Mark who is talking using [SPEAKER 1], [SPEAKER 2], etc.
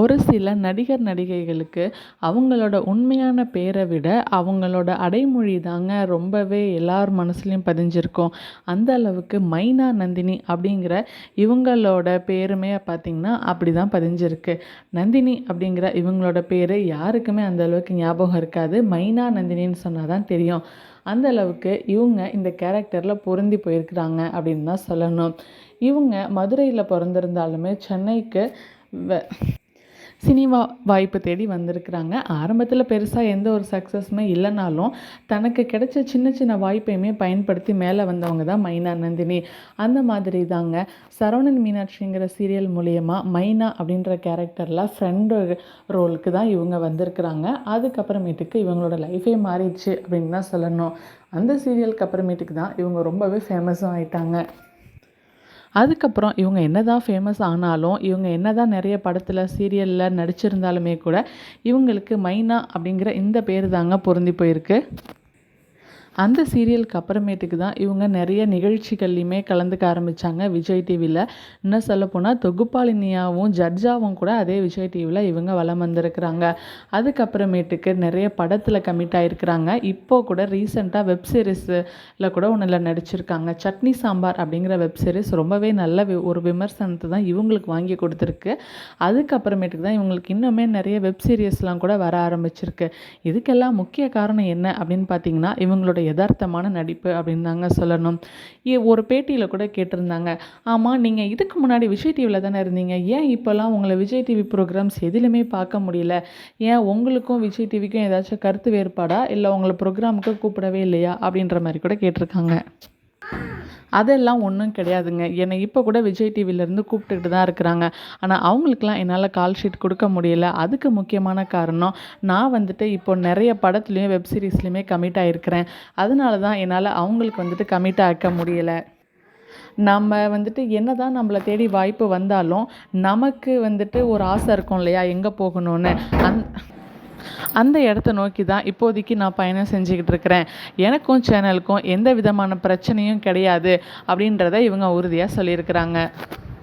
[SPEAKER 1] ஒரு சில நடிகர் நடிகைகளுக்கு அவங்களோட உண்மையான பேரை விட அவங்களோட அடைமொழி தாங்க ரொம்பவே எல்லார் மனசுலையும் பதிஞ்சிருக்கும். அந்த அளவுக்கு மைனா நந்தினி அப்படிங்கிற இவங்களோட பேருமே பார்த்திங்கன்னா அப்படி தான் பதிஞ்சிருக்கு. நந்தினி அப்படிங்கிற இவங்களோட பேர் யாருக்குமே அந்த அளவுக்கு ஞாபகம் இருக்காது. மைனா நந்தினின்னு சொன்னால் தான் தெரியும். அந்த அளவுக்கு இவங்க இந்த கேரக்டரில் பொருந்தி போயிருக்கிறாங்க அப்படின்னு தான் சொல்லணும். இவங்க மதுரையில் பிறந்திருந்தாலுமே சென்னைக்கு வ சினிமா வாய்ப்பு தேடி வந்திருக்கிறாங்க. ஆரம்பத்தில் பெருசாக எந்த ஒரு சக்ஸஸுமே இல்லைனாலும் தனக்கு கிடைச்ச சின்ன சின்ன வாய்ப்பையுமே பயன்படுத்தி மேலே வந்தவங்க தான் மைனா நந்தினி. அந்த மாதிரி தாங்க. சரவணன் மீனாட்சிங்கிற சீரியல் மூலயமா மைனா அப்படின்ற கேரக்டரில் ஃப்ரெண்டு ரோலுக்கு தான் இவங்க வந்திருக்கிறாங்க. அதுக்கப்புறமேட்டுக்கு இவங்களோட லைஃபே மாறிடுச்சு அப்படின்னு தான் சொல்லணும். அந்த சீரியலுக்கு அப்புறமேட்டுக்கு தான் இவங்க ரொம்பவே ஃபேமஸும் ஆயிட்டாங்க. அதுக்கப்புறம் இவங்க என்ன தான் ஃபேமஸ் ஆனாலும் இவங்க என்ன தான் நிறைய படத்தில் சீரியலில் நடிச்சிருந்தாலுமே கூட இவங்களுக்கு மைனா அப்படிங்கிற இந்த பேர் தாங்க பொருந்தி போயிருக்கு. அந்த சீரியலுக்கு அப்புறமேட்டுக்கு தான் இவங்க நிறைய நிகழ்ச்சிகள்லையுமே கலந்துக்க ஆரம்பித்தாங்க விஜய் டிவியில் இன்னும் சொல்லப்போனால் தொகுப்பாளினியாகவும் ஜட்ஜாகவும் கூட அதே விஜய் டிவியில் இவங்க வலம் வந்திருக்கிறாங்க. அதுக்கப்புறமேட்டுக்கு நிறைய படத்தில் கமிட் ஆகிருக்கிறாங்க இப்போ கூட ரீசெண்டாக வெப் சீரிஸில் கூட ஒன்றில் நடிச்சிருக்காங்க. சட்னி சாம்பார் அப்படிங்கிற வெப் சீரிஸ் ரொம்பவே நல்ல வி ஒரு விமர்சனத்தை தான் இவங்களுக்கு வாங்கி கொடுத்துருக்கு. அதுக்கப்புறமேட்டுக்கு தான் இவங்களுக்கு இன்னுமே நிறைய வெப் சீரியஸ்லாம் கூட வர ஆரம்பிச்சிருக்கு. இதுக்கெல்லாம் முக்கிய காரணம் என்ன அப்படின்னு பார்த்தீங்கன்னா இவங்களுடைய யதார்த்தமான நடிப்பு அப்படின்னு தாங்க சொல்லணும். ஒரு பேட்டியில் கூட கேட்டிருந்தாங்க. ஆமாம் நீங்கள் இதுக்கு முன்னாடி விஜய் டிவியில் தானே இருந்தீங்க. ஏன் இப்போல்லாம் உங்களை விஜய் டிவி ப்ரோக்ராம்ஸ் எதிலுமே பார்க்க முடியல? ஏன் உங்களுக்கும் விஜய் டிவிக்கும் ஏதாச்சும் கருத்து வேறுபாடா? இல்லை உங்களை ப்ரோக்ராமுக்கு கூப்பிடவே இல்லையா? அப்படின்ற மாதிரி கூட கேட்டிருக்காங்க. அதெல்லாம் ஒன்றும் கிடையாதுங்க. என்னை இப்போ கூட விஜய் டிவிலேருந்து கூப்பிட்டுக்கிட்டு தான் இருக்கிறாங்க. ஆனால் அவங்களுக்குலாம் என்னால் கால் ஷீட் கொடுக்க முடியல. அதுக்கு முக்கியமான காரணம் நான் வந்துட்டு இப்போ நிறைய படத்துலேயும் வெப் சீரிஸ்லையுமே கமிட் ஆகிருக்கிறேன் அதனால தான் என்னால் அவங்களுக்கு வந்துட்டு கமிட் ஆக்க முடியலை. நம்ம வந்துட்டு என்ன தான் நம்மளை தேடி வாய்ப்பு வந்தாலும் நமக்கு வந்துட்டு ஒரு ஆசை இருக்கும் இல்லையா? எங்கே போகணும்னு. அந் அந்த இடத்த நோக்கி தான் இப்போதைக்கு நான் பயணம் செஞ்சுக்கிட்டு இருக்கிறேன். எனக்கும் சேனலுக்கும் எந்த விதமான பிரச்சனையும் கிடையாது அப்படின்றத இவங்க உறுதியாக சொல்லியிருக்கிறாங்க.